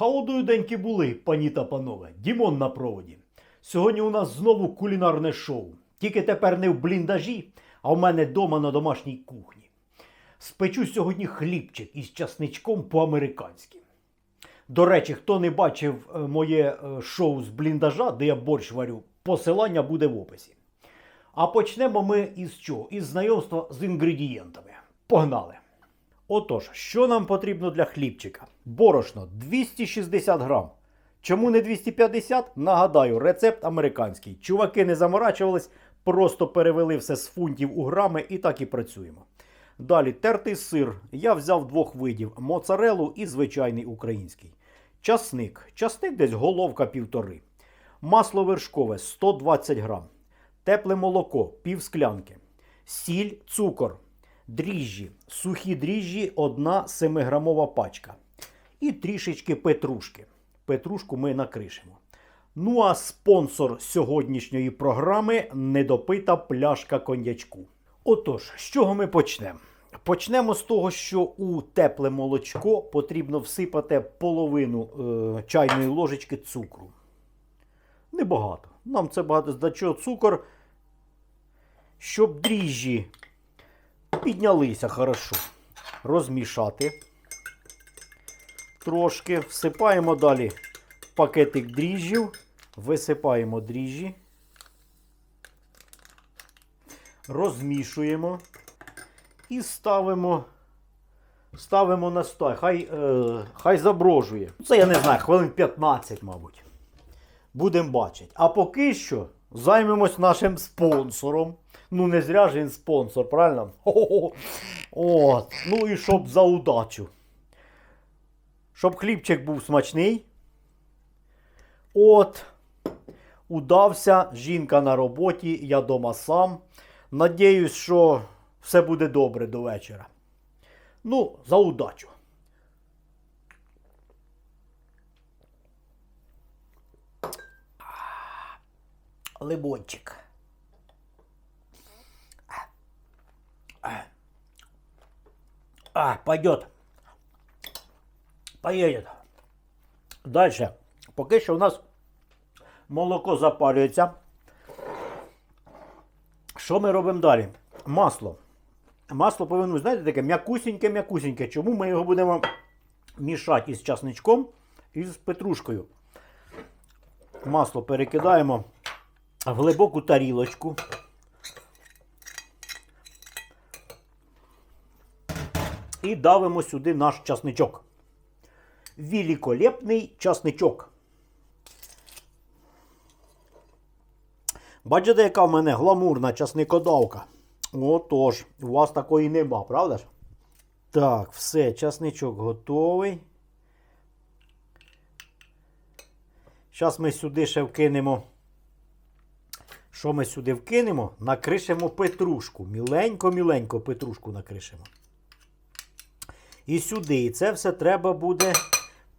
Холодою деньки були, пані та панове. Дімон на проводі. Сьогодні у нас знову кулінарне шоу. Тільки тепер не в бліндажі, а в мене вдома на домашній кухні. Спечу сьогодні хлібчик із часничком по-американськи. До речі, хто не бачив е, моє е, шоу з бліндажа, де я борщ варю, посилання буде в описі. А почнемо ми із чого? Із знайомства з інгредієнтами. Погнали! Отож, що нам потрібно для хлібчика? Борошно 260 грам. Чому не 250? Нагадаю, рецепт американський. Чуваки не заморачувались, просто перевели все з фунтів у грами і так і працюємо. Далі тертий сир. Я взяв двох видів: моцарелу і звичайний український. Часник. Часник десь головка півтори. Масло вершкове 120 грам. Тепле молоко пів склянки. Сіль, цукор. Дріжджі. Сухі дріжджі 1 7-грамова пачка. І трішечки петрушки. Петрушку ми накришимо. Ну а спонсор сьогоднішньої програми недопита пляшка коньячку. Отож, з чого ми почнемо? Почнемо з того, що у тепле молочко потрібно всипати половину е, чайної ложечки цукру. Небагато. Нам це багато для цукор, щоб дріжджі піднялися хорошо. Розмішати. Трошки всипаємо далі пакетик дріжджів, висипаємо дріжджі, розмішуємо і ставимо, ставимо на стой. Хай, е, хай заброжує. Це я не знаю, хвилин 15, мабуть. Будемо бачити. А поки що займемось нашим спонсором. Ну, не зря ж він спонсор, правильно? Хо-хо-хо. От. Ну і щоб за удачу. Щоб хлібчик був смачний. От. Удався, жінка на роботі, я дома сам. Надіюсь, що все буде добре до вечора. Ну, за удачу. Лимончик. А, пойдет. Поедет. Дальше. Поки що у нас молоко запарюється. Що ми робимо далі? Масло. Масло повинно, знаєте, таке м'якусіньке-м'якусіньке. Чому ми його будемо мішати із часничком і з петрушкою? Масло перекидаємо в глибоку тарілочку. І давимо сюди наш часничок. Великолепний часничок. Бачите, яка в мене гламурна часникодавка? Отож, у вас такої нема, правда ж? Так, все, часничок готовий. Зараз ми сюди ще вкинемо. Що ми сюди вкинемо? Накришемо петрушку. Міленько-міленько петрушку накришемо. І сюди. І це все треба буде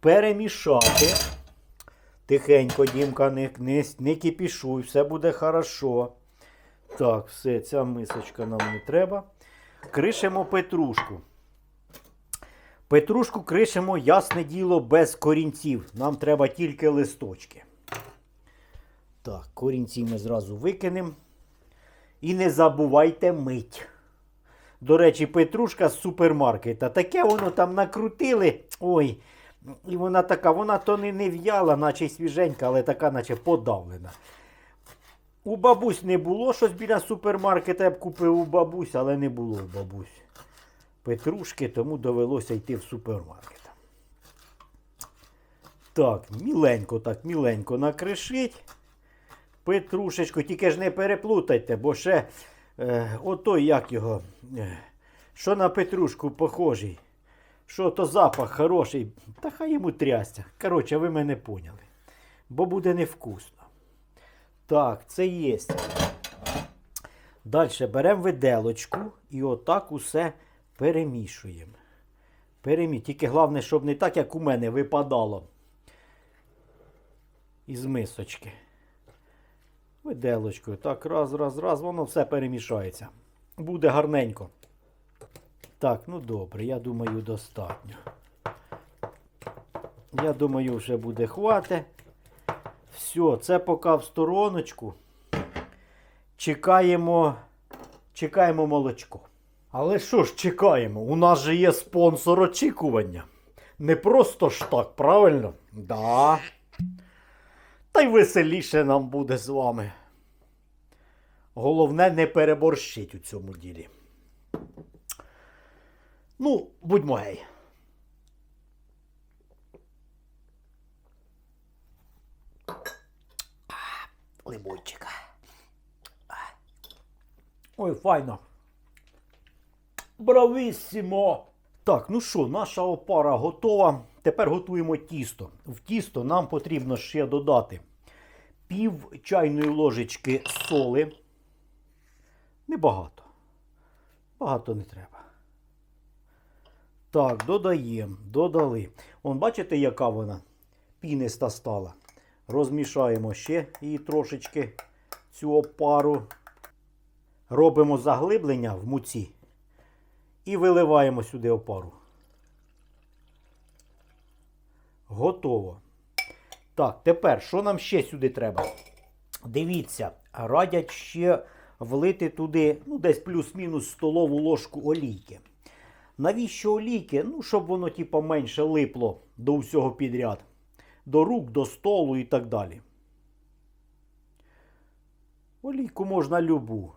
перемішати. Тихенько, Дімка, не, не, не кипішуй, все буде хорошо. Так, все, ця мисочка нам не треба. Кришимо петрушку. Петрушку кришимо, ясне діло, без корінців. Нам треба тільки листочки. Так, корінці ми зразу викинемо. І не забувайте мить. До речі, петрушка з супермаркета. Таке воно там накрутили. Ой, і вона така, вона то не, не в'яла, наче свіженька, але така, наче подавлена. У бабусь не було щось біля супермаркета, я б купив у бабусь, але не було у бабусь. Петрушки, тому довелося йти в супермаркет. Так, міленько, так, міленько накришить. Петрушечку, тільки ж не переплутайте, бо ще отой, як його, е, що на петрушку похожий. Що то запах хороший, та хай йому трясся. Коротше, ви мене поняли. Бо буде невкусно. Так, це є. Далі беремо виделочку і отак усе перемішуємо. Перемі... Тільки головне, щоб не так, як у мене випадало із мисочки. Виделочкою. Так, раз, раз, раз, воно все перемішається. Буде гарненько. Так, ну добре, я думаю, достатньо. Я думаю, вже буде хвати. Все, це поки в стороночку. Чекаємо, чекаємо молочко. Але що ж чекаємо? У нас же є спонсор очікування. Не просто ж так, правильно? Да. Та й веселіше нам буде з вами. Головне не переборщить у цьому ділі. Ну, будьмо гей. Лимончика. Ой, файно. Бравіссімо! Так, ну що, наша опара готова. Тепер готуємо тісто. В тісто нам потрібно ще додати пів чайної ложечки соли. Небагато. Багато не треба. Так, додаємо, додали. Вон, бачите, яка вона піниста стала. Розмішаємо ще її трошечки цю опару. Робимо заглиблення в муці і виливаємо сюди опару. Готово. Так, тепер, що нам ще сюди треба? Дивіться, радять ще влити туди, ну, десь плюс-мінус столову ложку олійки. Навіщо олійки? Ну, щоб воно, типа, менше липло до всього підряд. До рук, до столу і так далі. Олійку можна любу.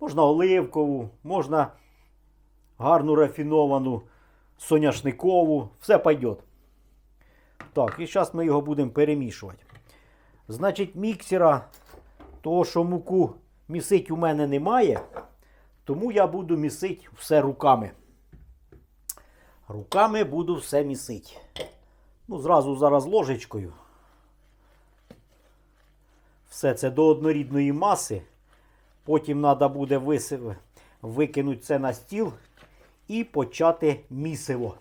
Можна оливкову, можна гарну рафіновану соняшникову. Все пойдет. Так, і зараз ми його будемо перемішувати. Значить, міксера, того, що муку місить у мене немає, тому я буду місити все руками. Руками буду все місити. Ну, зразу зараз ложечкою. Все це до однорідної маси. Потім треба буде викинути це на стіл і почати місиво.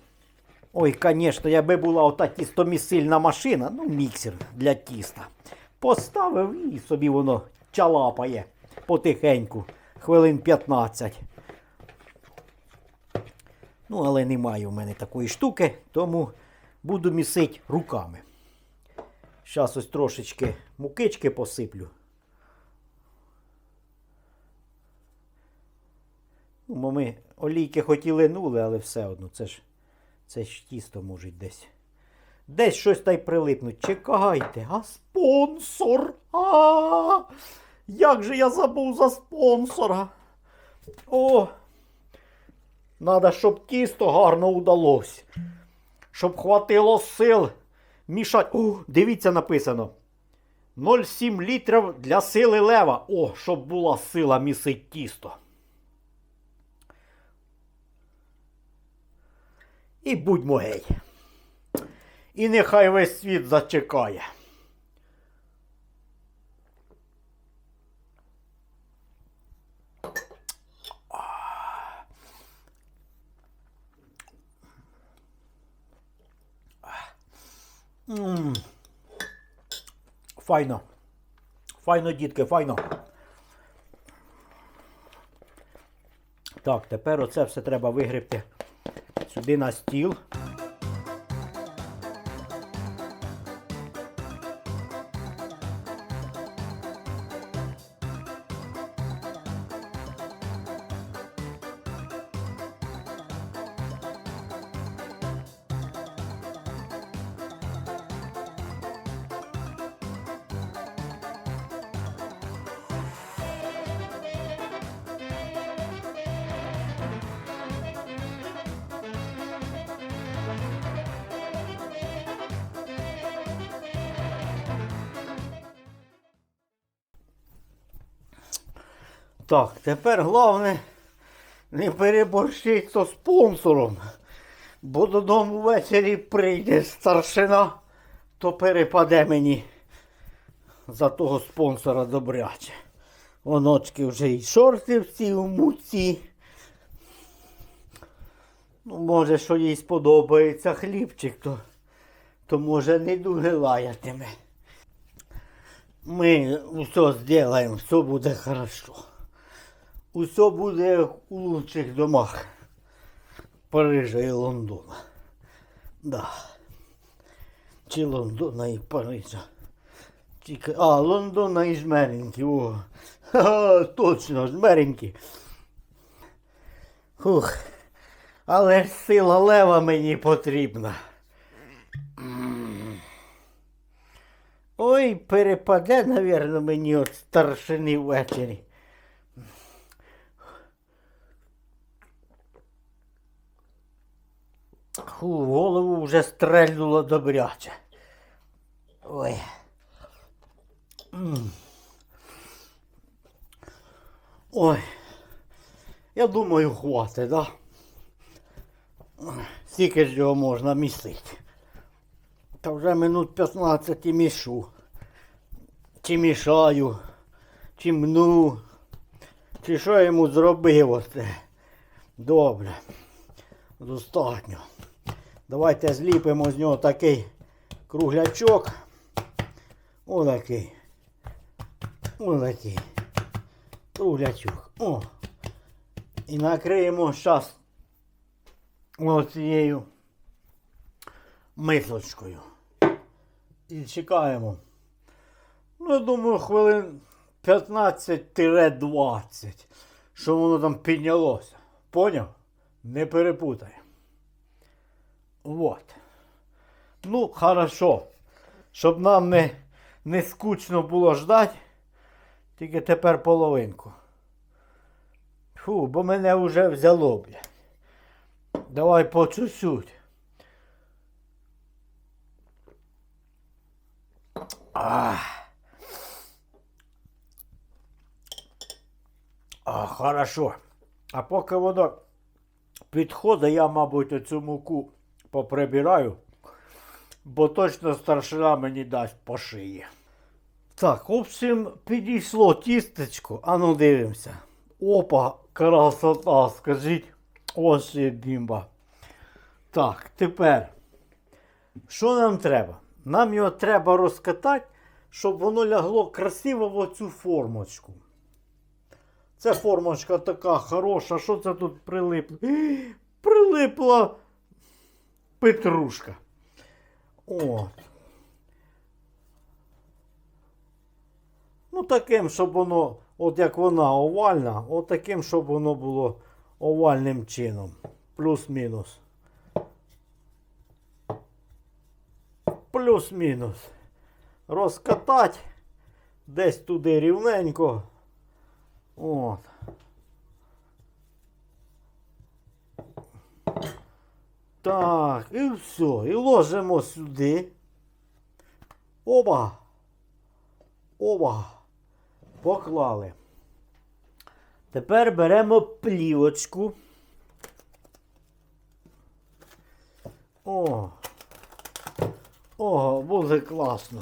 Ой, звісно, якби була ота тістомісильна машина, ну, міксер для тіста. Поставив і собі воно чалапає потихеньку, хвилин 15. Ну, але немає у мене такої штуки, тому буду місити руками. Зараз ось трошечки мукички посиплю. Ну, бо ми олійки хоч і линули, але все одно це ж це ж тісто може десь. Десь щось та й прилипнуть. Чекайте, а спонсор. А, як же я забув за спонсора? О! Надо, щоб тісто гарно удалось. Щоб хватило сил мішати. О, дивіться, написано. 0,7 літрів для сили лева. О, щоб була сила місить тісто. І будьмо гей. І нехай весь світ зачекає. М. Файно. Файно, дітки, файно. Так, тепер оце все треба вигребти сюди на стіл. Так, тепер головне не переборщить з спонсором. Бо додому ввечері прийде старшина, то перепаде мені за того спонсора добряче. Оночки вже і шорти всі у муці. Ну, може, що їй сподобається хлібчик, то, то може не дуже лаятиме. Ми все зробимо, все буде хорошо. Усе буде як у лучших домах Парижа і Лондона. Да. Чи Лондона і Парижа. Тільки... А, Лондона і Жмеринки, о. Ха, точно, Жмеринки. Фух. Але ж сила лева мені потрібна. Ой, перепаде, навірно, мені от старшини ввечері. Фу, в голову вже стрельнуло добряче. Ой. Ой. Я думаю, хватить, да? Скільки ж його можна місити? Та вже минут 15 і мішу. Чи мішаю, чи мну, чи що йому зробив оце. Добре. Достатньо. Давайте зліпимо з нього такий круглячок. Отакий. Отакий. Круглячок. О. І накриємо зараз оцією мисочкою. І чекаємо. Ну, я думаю, хвилин 15-20, що воно там піднялося. Поняв? Не перепутай. Вот. Ну, хорошо. Щоб нам не, не скучно було ждати, тільки тепер половинку. Фу, бо мене вже взяло, блядь. Давай по чуть-чуть. А, хорошо. А поки воно підходить, я, мабуть, оцю муку поприбираю, бо точно старшина мені дасть по шиї. Так, в общем, підійшло тістечко, а ну дивимося. Опа, красота, скажіть. Ось і бімба. Так, тепер. Що нам треба? Нам його треба розкатати, щоб воно лягло красиво в оцю формочку. Це формочка така хороша. Що це тут прилипло? Прилипла петрушка. От. Ну, таким, щоб воно, от як вона овальна, от таким, щоб воно було овальним чином. Плюс-мінус. Плюс-мінус. Розкатати десь туди рівненько. От. Так, і все. І ложимо сюди. Оба. Оба. Поклали. Тепер беремо плівочку. О. О, буде класно.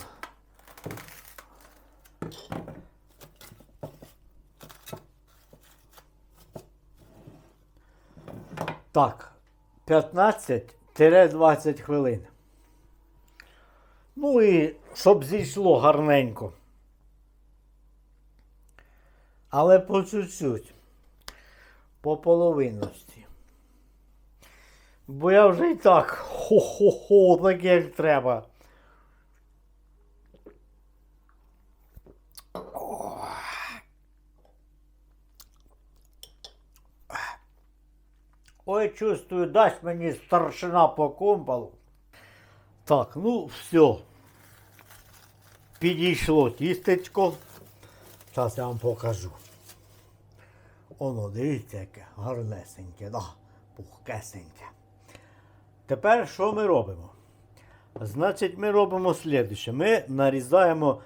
Так, 15-20 хвилин. Ну і щоб зійшло гарненько. Але по чуть-чуть. По половинності. Бо я вже і так хо-хо-хо, так як треба. Ой, чувствую, дасть мені старшина по комбалу. Так, ну все. Підійшло тістечко. Зараз я вам покажу. Оно, дивіться, яке гарнесеньке, да, пухкесеньке. Тепер що ми робимо? Значить, ми робимо слідуще. Ми нарізаємо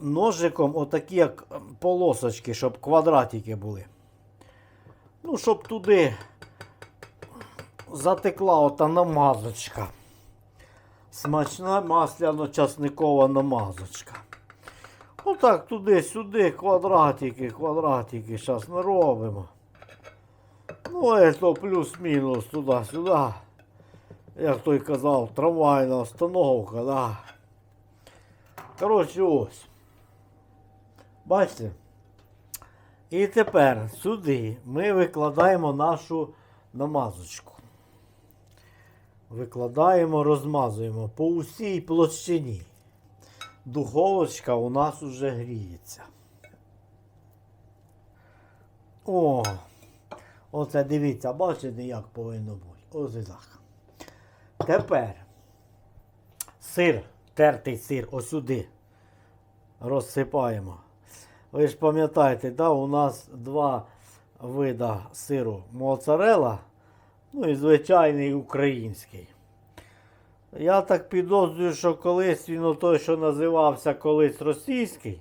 ножиком отакі як полосочки, щоб квадратики були. Ну, щоб туди затекла ота намазочка. Смачна масляно-часникова намазочка. Отак туди-сюди, квадратики, квадратики. Зараз ми робимо. Ну, це плюс-мінус туди-сюди. Як той казав, трамвайна остановка, да. Коротше, ось. Бачите? І тепер сюди ми викладаємо нашу намазочку. Викладаємо, розмазуємо по усій площині. Духовочка у нас уже гріється. О, оце дивіться, бачите, як повинно бути. Ось і так. Тепер сир, тертий сир, ось сюди розсипаємо. Ви ж пам'ятаєте, да, у нас два вида сиру моцарела, ну і звичайний український. Я так підозрюю, що колись він той, що називався колись російський,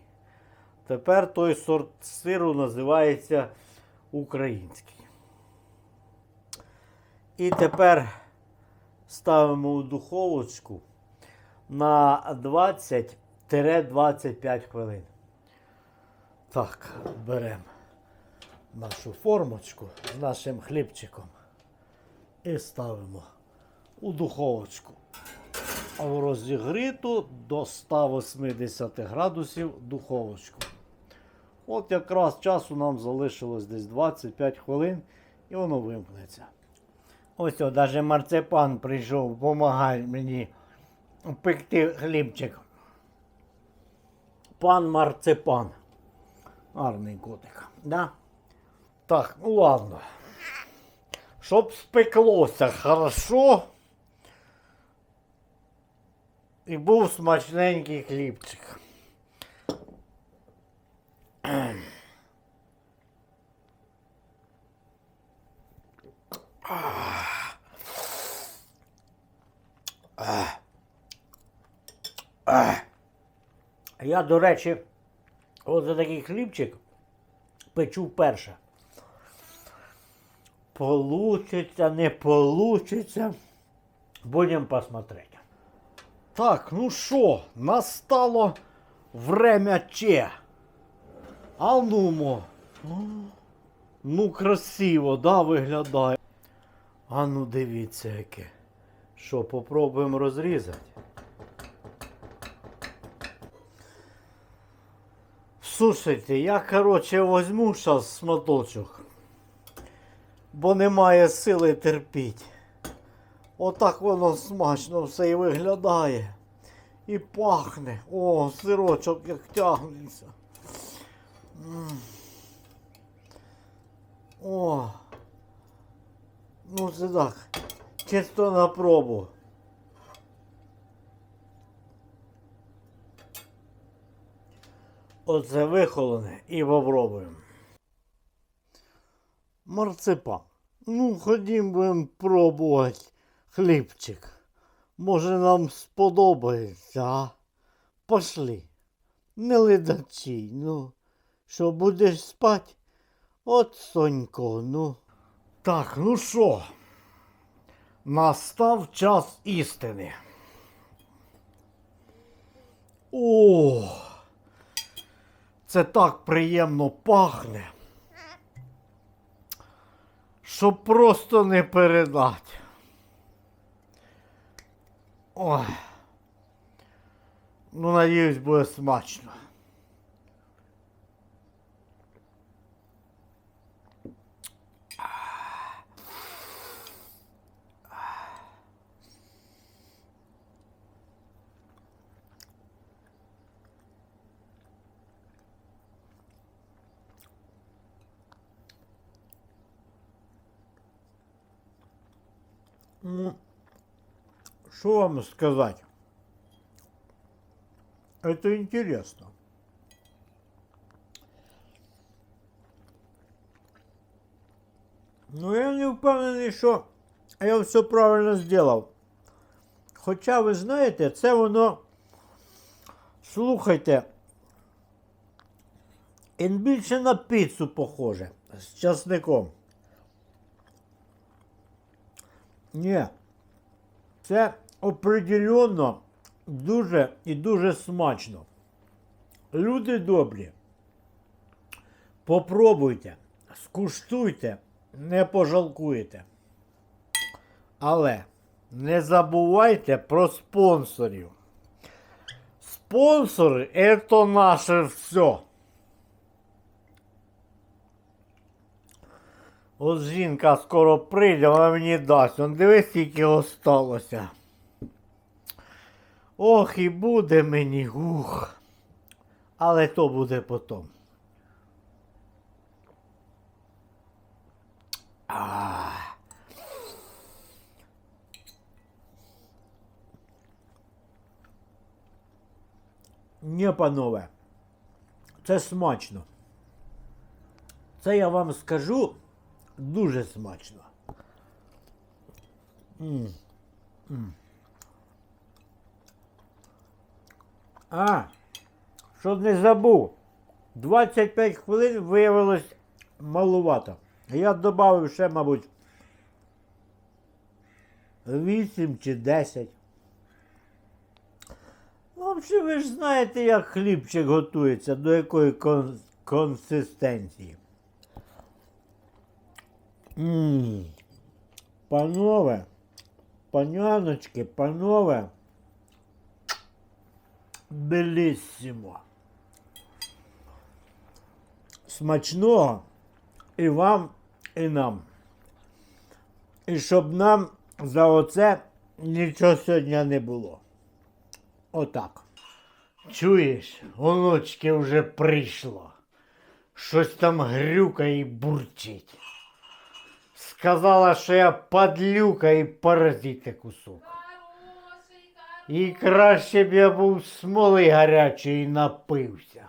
тепер той сорт сиру називається український. І тепер ставимо у духовочку на 20-25 хвилин. Так, беремо нашу формочку з нашим хлібчиком і ставимо у духовочку в розігріту до 180 градусів духовочку. От якраз часу нам залишилось десь 25 хвилин і воно вимкнеться. Ось о, навіть марципан прийшов, допомагає мені пекти хлібчик. Пан марципан. Гарний котик. Да? Так, ну ладно. Щоб спеклося хорошо. І був смачненький хлібчик. Я, до речі, за такий хлібчик печу вперше. Получиться, не получиться. Будемо посмотреть. Так, ну що, настало время че. А нумо. Ну, красиво, да, виглядає. А ну дивіться яке. Що, попробуємо розрізати? Слушайте, я, короче, возьму зараз смоточок. Бо немає сили терпіть. Отак воно смачно все і виглядає. І пахне. О, сирочок як тягнеться. О. Ну це так. Чисто на пробу. Оце вихолоне і попробуємо. Марципан. Ну, ходім будемо пробувати хлібчик. Може нам сподобається, а? Пошли. Не ледачі, ну. Що будеш спати? От Сонько, ну. Так, ну що? Настав час істини. О! Це так приємно пахне. Що просто не передати. Ой. Ну, надіюсь, буде смачно. Ну, что вам сказать? Это интересно. Ну, я не впевнений, що я все правильно зробив. Хоча, ви знаєте, це воно. Слухайте. Він більше на піцу похоже з часником. Ні. Це определенно дуже і дуже смачно. Люди добрі. Попробуйте, скуштуйте, не пожалкуєте. Але не забувайте про спонсорів. Спонсори це наше все. От жінка скоро прийде, вона мені дасть. Он дивись, скільки осталося. Ох, і буде мені, ух. Але то буде потом. А. Ні, панове, це смачно. Це я вам скажу дуже смачно. М. М. А, щоб не забув, 25 хвилин виявилось малувато. Я додав ще, мабуть, 8 чи 10. Ну, взагалі, ви ж знаєте, як хлібчик готується, до якої кон- консистенції. Ммм. Панове, паняночки, панове. Беліссимо. Смачного і вам, і нам. І щоб нам за оце нічого сьогодні не було. Отак. Чуєш, оночки вже прийшло. Щось там грюкає і бурчить. Сказала, що я падлюка і паразити кусок. І краще б я був смоли гарячої і напився.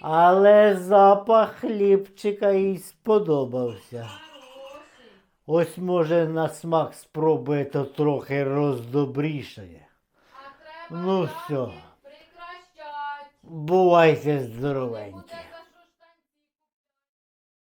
Але запах хлібчика їй сподобався. Ось може на смак спробує, то трохи роздобрішає. Ну, прикращать. Бувайте здоровенькі.